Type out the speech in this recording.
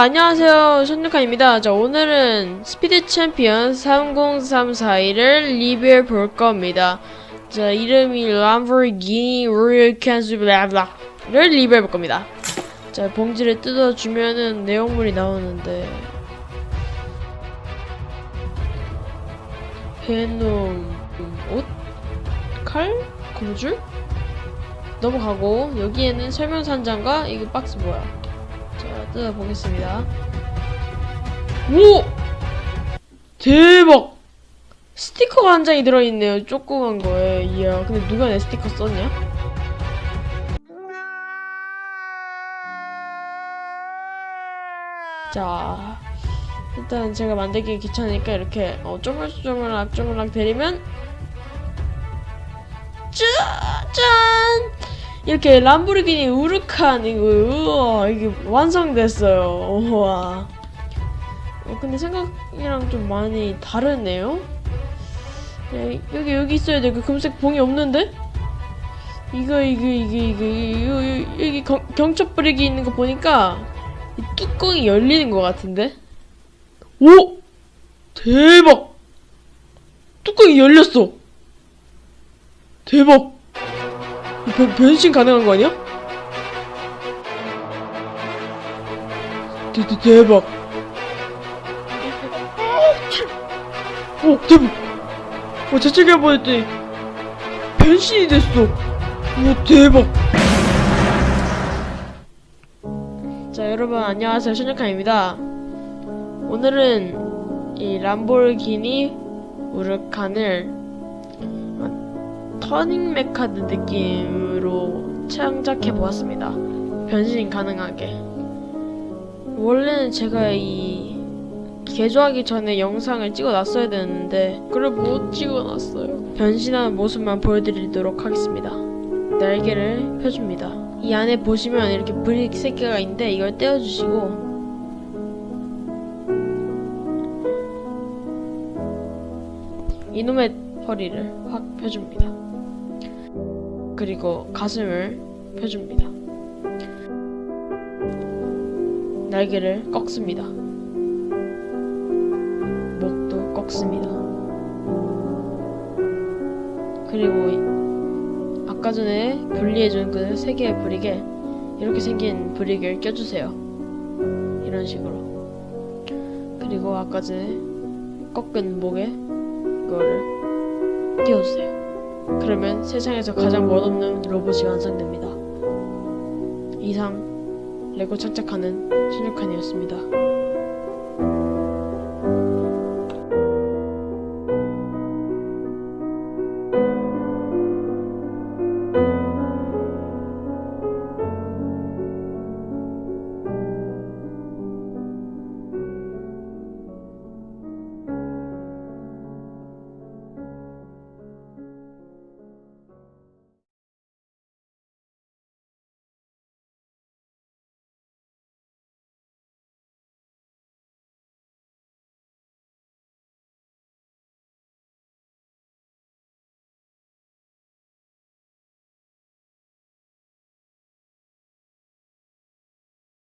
안녕하세요 손육환입니다 자 오늘은 스피드 챔피언 30342를 리뷰해 볼 겁니다 자 이름이 람보르기니 우르칸스 블라블라를 리뷰해 볼 겁니다 자 봉지를 뜯어주면은 내용물이 나오는데 베놈 옷? 칼? 고무줄? 넘어가고 여기에는 설명서 한 장과 이거 박스 뭐야 자, 뜯어보겠습니다. 오! 대박! 스티커가 한 장이 들어있네요. 조그만 거에. 이야, 근데 누가 내 스티커 썼냐? 자, 일단 제가 만들기 귀찮으니까 이렇게 어, 쪼물쪼물락 쪼물락 대리면 짜잔! 이렇게 람보르기니 우르칸 이거 이게 완성됐어요. 우와. 어, 근데 생각이랑 좀 많이 다르네요. 네, 여기 여기 있어야 돼. 그 금색 봉이 없는데? 이거 이거 이거 이거 이거, 이거 여기 경, 경첩 브릭이 있는 거 보니까 이 뚜껑이 열리는 것 같은데? 오! 대박! 뚜껑이 열렸어! 대박 변, 변신 가능한 거 아니야? 대, 대, 대박. 오, 대박. 어, 저쪽에 보냈더니 변신이 됐어. 오, 대박. 자, 여러분 안녕하세요. 신혁카입니다. 오늘은 이 람보르기니 우르칸을 터닝 메카드 느낌으로 창작해 보았습니다. 변신 가능하게. 원래는 제가 이 개조하기 전에 영상을 찍어 놨어야 되는데 그걸 못 찍어 놨어요. 변신하는 모습만 보여드리도록 하겠습니다. 날개를 펴줍니다. 이 안에 보시면 이렇게 브릭 세 개가 있는데 이걸 떼어주시고 이놈의 허리를 확 펴줍니다. 그리고 가슴을 펴줍니다. 날개를 꺾습니다. 목도 꺾습니다. 그리고 이- 아까 전에 분리해준 그 세 개의 브릭에 이렇게 생긴 브릭을 껴주세요. 이런 식으로. 그리고 아까 전에 꺾은 목에 이거를 띄워주세요. 그러면 세상에서 가장 멋없는 로봇이 완성됩니다. 이상 레고 착착하는 신육칸이었습니다.